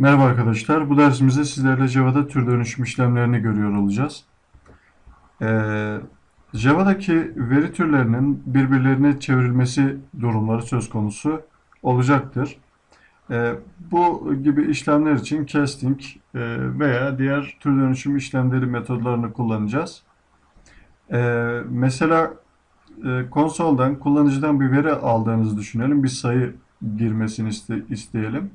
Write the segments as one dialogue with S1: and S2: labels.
S1: Merhaba arkadaşlar. Bu dersimizde sizlerle Java'da tür dönüşüm işlemlerini görüyor olacağız. Ee, Java'daki veri türlerinin birbirlerine çevrilmesi durumları söz konusu olacaktır. Ee, bu gibi işlemler için casting e, veya diğer tür dönüşüm işlemleri metodlarını kullanacağız. Ee, mesela e, konsoldan, kullanıcıdan bir veri aldığınızı düşünelim. Bir sayı girmesini iste- isteyelim.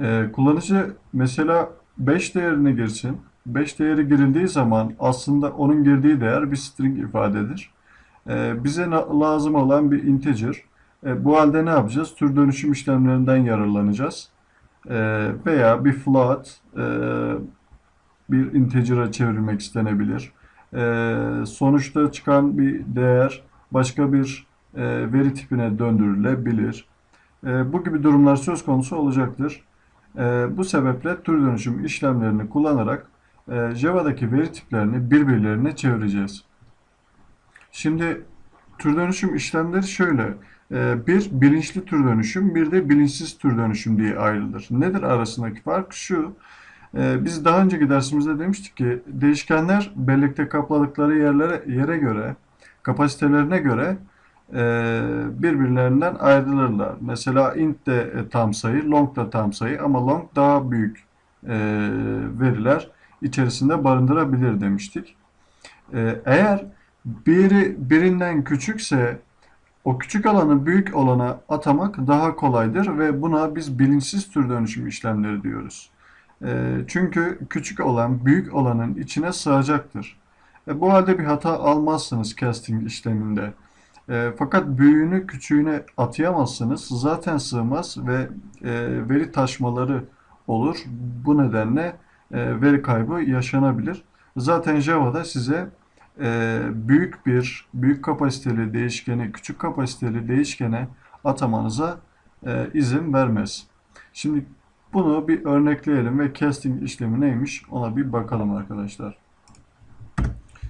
S1: Ee, kullanıcı mesela 5 değerini girsin. 5 değeri girildiği zaman aslında onun girdiği değer bir string ifadedir. Ee, bize lazım olan bir integer. Ee, bu halde ne yapacağız? Tür dönüşüm işlemlerinden yararlanacağız. Ee, veya bir float e, bir integer'a çevirmek istenebilir. Ee, sonuçta çıkan bir değer başka bir e, veri tipine döndürülebilir. Ee, bu gibi durumlar söz konusu olacaktır. Ee, bu sebeple tür dönüşüm işlemlerini kullanarak e, Java'daki veri tiplerini birbirlerine çevireceğiz. Şimdi tür dönüşüm işlemleri şöyle. Ee, bir bilinçli tür dönüşüm, bir de bilinçsiz tür dönüşüm diye ayrılır. Nedir arasındaki fark? Şu. e, biz daha önceki dersimizde demiştik ki değişkenler bellekte kapladıkları yerlere yere göre, kapasitelerine göre birbirlerinden ayrılırlar. Mesela int de e, tam sayı, long da tam sayı ama long daha büyük e, veriler içerisinde barındırabilir demiştik. E, eğer biri birinden küçükse o küçük alanı büyük olana atamak daha kolaydır ve buna biz bilinçsiz tür dönüşüm işlemleri diyoruz. E, çünkü küçük olan büyük olanın içine sığacaktır. E, bu halde bir hata almazsınız casting işleminde. E, fakat büyüğünü küçüğüne atayamazsınız. Zaten sığmaz ve e, veri taşmaları olur. Bu nedenle e, veri kaybı yaşanabilir. Zaten Java'da size e, büyük bir büyük kapasiteli değişkeni küçük kapasiteli değişkene atamanıza e, izin vermez. Şimdi bunu bir örnekleyelim ve casting işlemi neymiş ona bir bakalım arkadaşlar.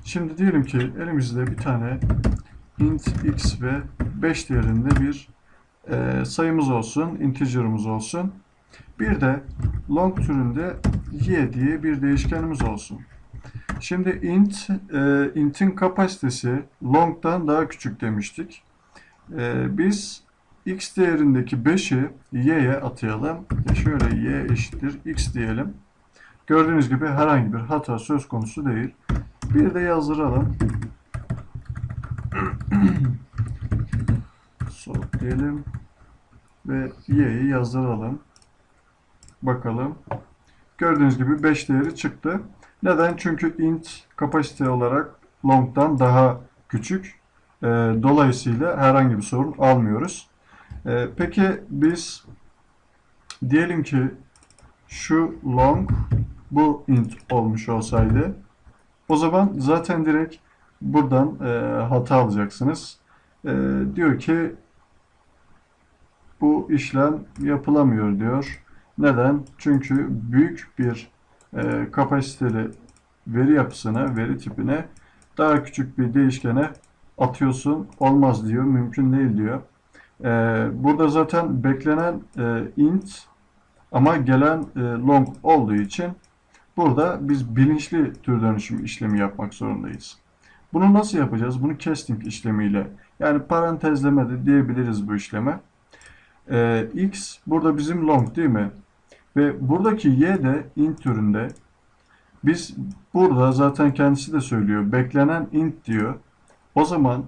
S1: Şimdi diyelim ki elimizde bir tane int x ve 5 değerinde bir e, sayımız olsun, integer'ımız olsun. Bir de long türünde y diye bir değişkenimiz olsun. Şimdi int, e, int'in kapasitesi long'dan daha küçük demiştik. E, biz x değerindeki 5'i y'ye atayalım. E şöyle y eşittir x diyelim. Gördüğünüz gibi herhangi bir hata söz konusu değil. Bir de yazdıralım. Sort diyelim ve y'yi yazdıralım. Bakalım. Gördüğünüz gibi 5 değeri çıktı. Neden? Çünkü int kapasite olarak long'dan daha küçük. Ee, dolayısıyla herhangi bir sorun almıyoruz. Ee, peki biz diyelim ki şu long bu int olmuş olsaydı o zaman zaten direkt buradan e, hata alacaksınız. E, diyor ki bu işlem yapılamıyor diyor. Neden? Çünkü büyük bir e, kapasiteli veri yapısına, veri tipine daha küçük bir değişkene atıyorsun. Olmaz diyor, mümkün değil diyor. E, burada zaten beklenen e, int ama gelen e, long olduğu için burada biz bilinçli tür dönüşüm işlemi yapmak zorundayız. Bunu nasıl yapacağız? Bunu casting işlemiyle yani parantezleme de diyebiliriz bu işleme. Ee, x burada bizim long değil mi? Ve buradaki y de int türünde. Biz burada zaten kendisi de söylüyor. Beklenen int diyor. O zaman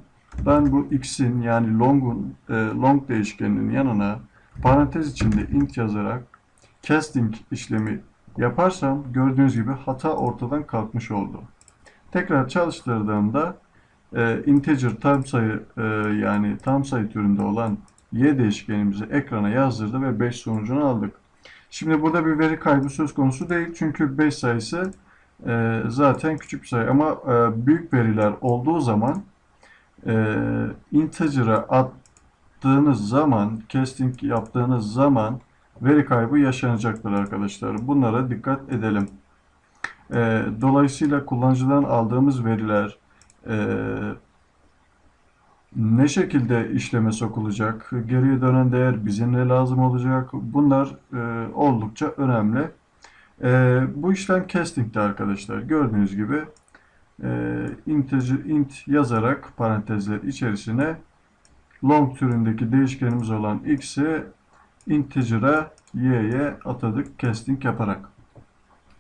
S1: ben bu x'in yani long'un e, long değişkeninin yanına parantez içinde int yazarak casting işlemi yaparsam gördüğünüz gibi hata ortadan kalkmış oldu. Tekrar çalıştırdığımda e, integer tam sayı e, yani tam sayı türünde olan y değişkenimizi ekrana yazdırdı ve 5 sonucunu aldık. Şimdi burada bir veri kaybı söz konusu değil çünkü 5 sayısı e, zaten küçük bir sayı ama e, büyük veriler olduğu zaman e, integer'a attığınız zaman casting yaptığınız zaman veri kaybı yaşanacaktır arkadaşlar. Bunlara dikkat edelim. E, dolayısıyla kullanıcıdan aldığımız veriler e, ne şekilde işleme sokulacak, geriye dönen değer bize ne lazım olacak, bunlar e, oldukça önemli. E, bu işlem casting'de arkadaşlar. Gördüğünüz gibi e, integer, int yazarak parantezler içerisine long türündeki değişkenimiz olan x'i integer'a y'ye atadık casting yaparak.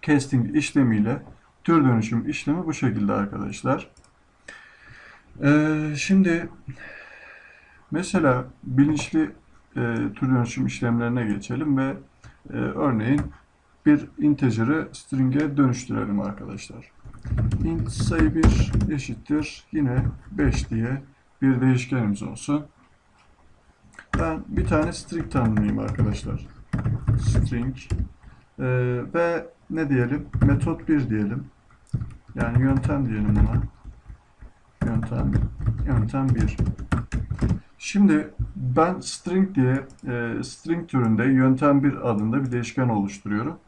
S1: Casting işlemiyle tür dönüşüm işlemi bu şekilde arkadaşlar. Ee, şimdi mesela bilinçli e, tür dönüşüm işlemlerine geçelim ve e, örneğin bir integer'ı string'e dönüştürelim arkadaşlar. int sayı 1 eşittir yine 5 diye bir değişkenimiz olsun. Ben bir tane string tanımlayayım arkadaşlar. String Ee, ve ne diyelim? Metot 1 diyelim. Yani yöntem diyelim ona. Yöntem yöntem 1. Şimdi ben string diye e, string türünde yöntem 1 adında bir değişken oluşturuyorum.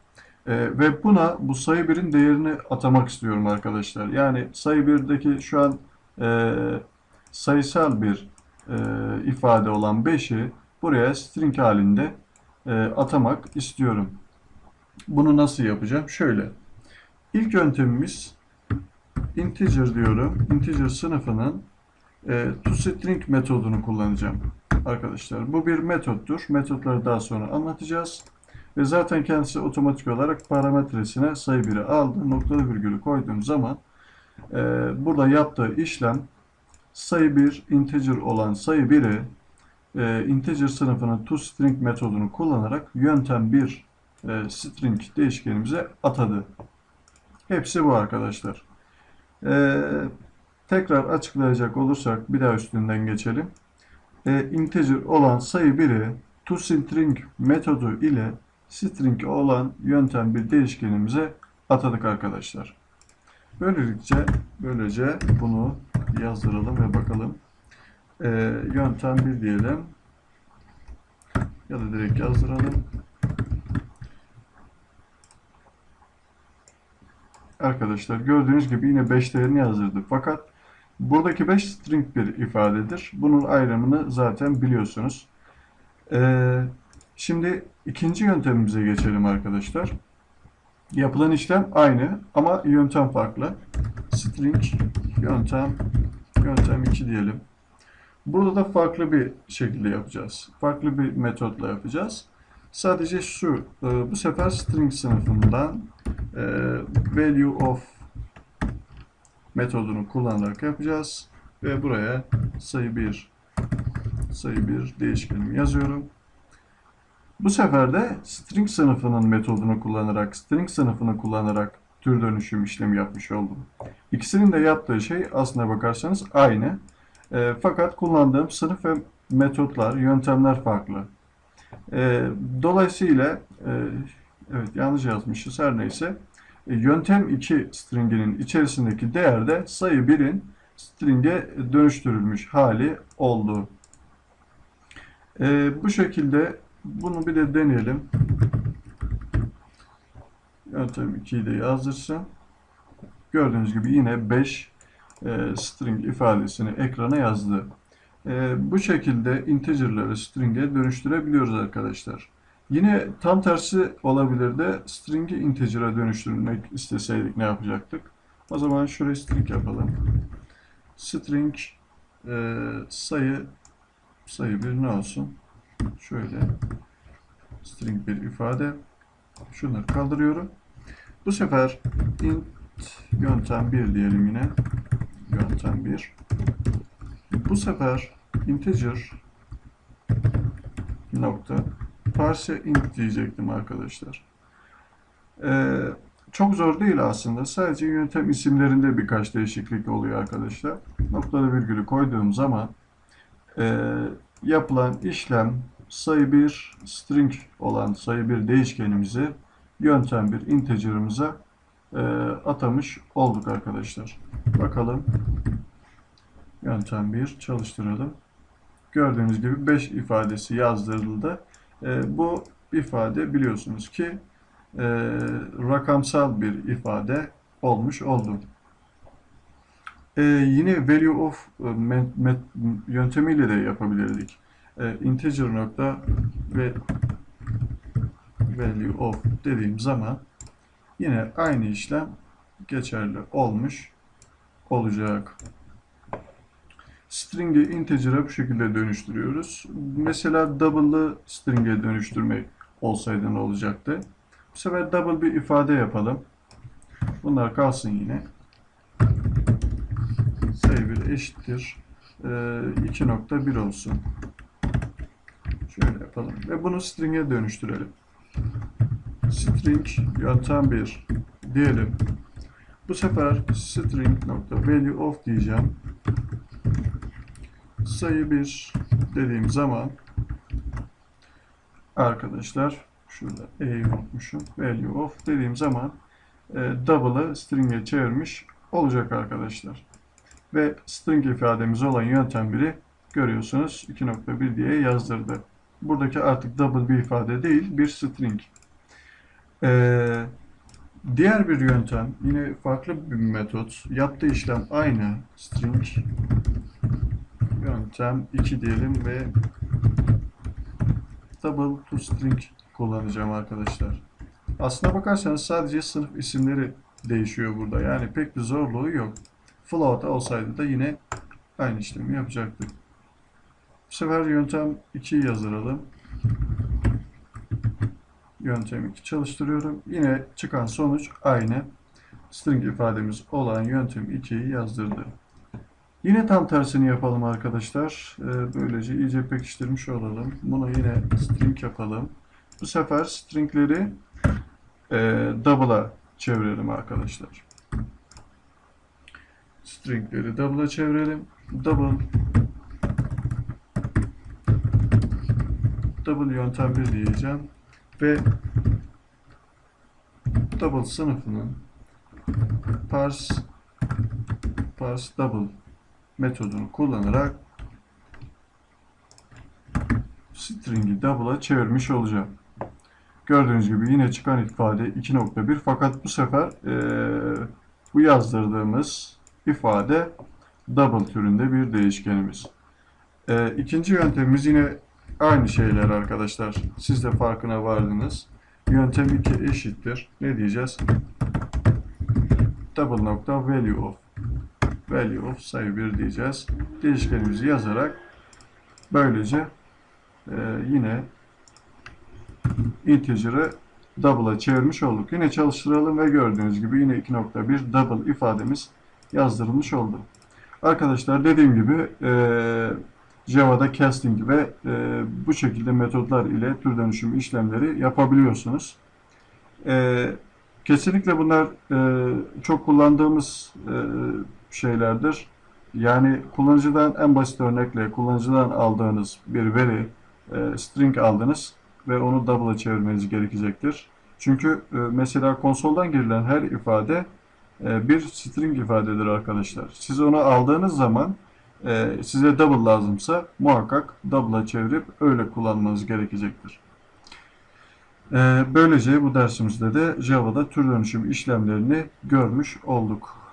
S1: E, ve buna bu sayı 1'in değerini atamak istiyorum arkadaşlar. Yani sayı 1'deki şu an e, sayısal bir e, ifade olan 5'i buraya string halinde e, atamak istiyorum. Bunu nasıl yapacağım? Şöyle. İlk yöntemimiz integer diyorum. Integer sınıfının e, toString metodunu kullanacağım. Arkadaşlar bu bir metottur. Metotları daha sonra anlatacağız. Ve zaten kendisi otomatik olarak parametresine sayı 1'i aldı. Noktalı virgülü koyduğum zaman e, burada yaptığı işlem sayı 1 integer olan sayı 1'i e, integer sınıfının toString metodunu kullanarak yöntem 1 e, string değişkenimize atadı. Hepsi bu arkadaşlar. E, tekrar açıklayacak olursak bir daha üstünden geçelim. E, integer olan sayı 1'i toString metodu ile string olan yöntem bir değişkenimize atadık arkadaşlar. Böylelikle böylece bunu yazdıralım ve bakalım. E, yöntem 1 diyelim. Ya da direkt yazdıralım. Arkadaşlar gördüğünüz gibi yine 5 değerini yazdırdık. Fakat buradaki 5 string bir ifadedir. Bunun ayrımını zaten biliyorsunuz. Ee, şimdi ikinci yöntemimize geçelim arkadaşlar. Yapılan işlem aynı ama yöntem farklı. String yöntem yöntem 2 diyelim. Burada da farklı bir şekilde yapacağız. Farklı bir metotla yapacağız. Sadece şu, e, bu sefer string sınıfından e, value of metodunu kullanarak yapacağız. Ve buraya sayı 1 sayı 1 değişkenimi yazıyorum. Bu sefer de string sınıfının metodunu kullanarak, string sınıfını kullanarak tür dönüşüm işlemi yapmış oldum. İkisinin de yaptığı şey aslına bakarsanız aynı. E, fakat kullandığım sınıf ve metotlar, yöntemler farklı. E, dolayısıyla e, evet yanlış yazmışız her neyse. E, yöntem 2 stringinin içerisindeki değer de sayı 1'in string'e dönüştürülmüş hali oldu. E, bu şekilde bunu bir de deneyelim. Yöntem 2'yi de yazdırsam. Gördüğünüz gibi yine 5 e, string ifadesini ekrana yazdı. E, bu şekilde integer'ları string'e dönüştürebiliyoruz arkadaşlar. Yine tam tersi olabilir de string'i integer'a dönüştürmek isteseydik ne yapacaktık? O zaman şuraya string yapalım. String e, sayı sayı bir ne olsun? Şöyle string bir ifade. Şunları kaldırıyorum. Bu sefer int yöntem 1 diyelim yine. Yöntem 1. Bu sefer integer nokta parse int diyecektim arkadaşlar. Ee, çok zor değil aslında. Sadece yöntem isimlerinde birkaç değişiklik oluyor arkadaşlar. Noktalı virgülü koyduğum zaman e, yapılan işlem sayı bir string olan sayı bir değişkenimizi yöntem bir integer'ımıza e, atamış olduk arkadaşlar. Bakalım. Yöntem 1 çalıştıralım. Gördüğünüz gibi 5 ifadesi yazdırıldı. E, bu ifade biliyorsunuz ki e, rakamsal bir ifade olmuş oldu. Ee, yine value of e, met- met- yöntemiyle de yapabilirdik. Ee, integer nokta ve value of dediğim zaman yine aynı işlem geçerli olmuş olacak. String'i integer'a bu şekilde dönüştürüyoruz. Mesela double'ı string'e dönüştürmek olsaydı ne olacaktı? Bu sefer double bir ifade yapalım. Bunlar kalsın yine. Sayı 1 eşittir. Ee, 2.1 olsun. Şöyle yapalım. Ve bunu string'e dönüştürelim. String yöntem 1 diyelim. Bu sefer string nokta value of diyeceğim. Sayı 1 dediğim zaman arkadaşlar şurada E'yi unutmuşum. Value of dediğim zaman e, double'ı string'e çevirmiş olacak arkadaşlar. Ve string ifademiz olan yöntem 1'i görüyorsunuz 2.1 diye yazdırdı. Buradaki artık double bir ifade değil bir string. Ee, diğer bir yöntem yine farklı bir metot. Yaptığı işlem aynı. String yöntem 2 diyelim ve double to string kullanacağım arkadaşlar. Aslına bakarsanız sadece sınıf isimleri değişiyor burada. Yani pek bir zorluğu yok. Float olsaydı da yine aynı işlemi yapacaktık. Bu sefer yöntem 2'yi yazdıralım. Yöntem 2 çalıştırıyorum. Yine çıkan sonuç aynı. String ifademiz olan yöntem 2'yi yazdırdı. Yine tam tersini yapalım arkadaşlar. Ee, Böylece iyice pekiştirmiş olalım. Bunu yine string yapalım. Bu sefer stringleri e, double'a çevirelim arkadaşlar. Stringleri double'a çevirelim. Double double yöntem 1 diyeceğim ve double sınıfının parse parse double metodunu kullanarak string'i double'a çevirmiş olacağım. Gördüğünüz gibi yine çıkan ifade 2.1 fakat bu sefer eee, bu yazdırdığımız ifade double türünde bir değişkenimiz. Eee ikinci yöntemimiz yine aynı şeyler arkadaşlar. Siz de farkına vardınız. Yöntem 2 eşittir. Ne diyeceğiz? Double nokta value of. Value of sayı 1 diyeceğiz. Değişkenimizi yazarak böylece eee, yine integer'ı double'a çevirmiş olduk. Yine çalıştıralım ve gördüğünüz gibi yine 2.1 double ifademiz yazdırılmış oldu. Arkadaşlar dediğim gibi eee, Java'da casting ve eee, bu şekilde metotlar ile tür dönüşüm işlemleri yapabiliyorsunuz. Eee, kesinlikle bunlar eee, çok kullandığımız eee, şeylerdir. Yani kullanıcıdan en basit örnekle kullanıcıdan aldığınız bir veri eee, string aldınız ve onu double'a çevirmeniz gerekecektir. Çünkü e, mesela konsoldan girilen her ifade e, bir string ifadedir arkadaşlar. Siz onu aldığınız zaman e, size double lazımsa muhakkak double'a çevirip öyle kullanmanız gerekecektir. E, Böylece bu dersimizde de Java'da tür dönüşüm işlemlerini görmüş olduk.